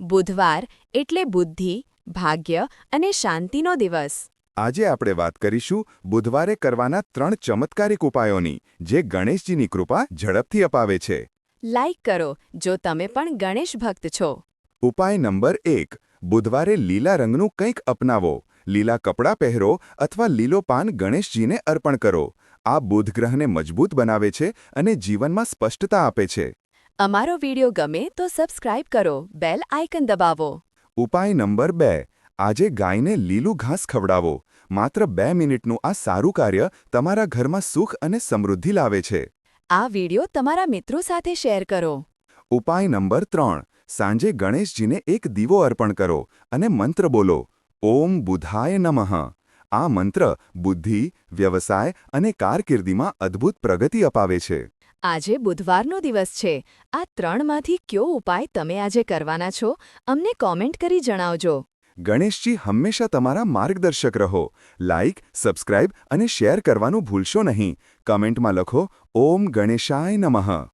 બુધવાર એટલે બુદ્ધિ ભાગ્ય અને શાંતિનો દિવસ. આજે આપણે વાત કરીશું બુધવારે કરવાના ત્રણ ચમત્કારિક ઉપાયોની જે ગણેશજીની કૃપા ઝડપથી અપાવે છે. લાઈક કરો જો તમે પણ ગણેશ ભક્ત છો. ઉપાય નંબર એક બુધવારે લીલા રંગનું કંઈક અપનાવો. લીલા કપડાં પહેરો અથવા લીલો પાન ગણેશજીને અર્પણ કરો. આ બુધ ગ્રહને મજબૂત બનાવે છે અને જીવનમાં સ્પષ્ટતા આપે છે. અમારો વીડિયો ગમે તો સબસ્ક્રાઇબ કરો બેલ આઇકન દબાવો. ઉપાય નંબર બે આજે ગાયને લીલું ઘાસ ખવડાવો. માત્ર બે મિનિટનું આ સારું કાર્ય તમારા ઘરમાં સુખ અને સમૃદ્ધિ લાવે છે. આ વીડિયો તમારા મિત્રો સાથે શેર કરો. ઉપાય નંબર ત્રણ સાંજે ગણેશજીને એક દીવો અર્પણ કરો અને મંત્ર બોલો ઓમ બુધાય નમઃ. આ મંત્ર બુદ્ધિ વ્યવસાય અને કારકિર્દીમાં અદ્ભુત પ્રગતિ અપાવે છે. આજે બુધવારનો દિવસ છે. આ ત્રણમાંથી કયો ઉપાય તમે આજે કરવાના છો? અમને કોમેન્ટ કરી જણાવજો. ગણેશજી હંમેશા તમારા માર્ગદર્શક રહો. લાઇક સબસ્ક્રાઇબ અને શેર કરવાનું ભૂલશો નહીં. કમેન્ટમાં લખો, ઓમ ગણેશાય નમઃ.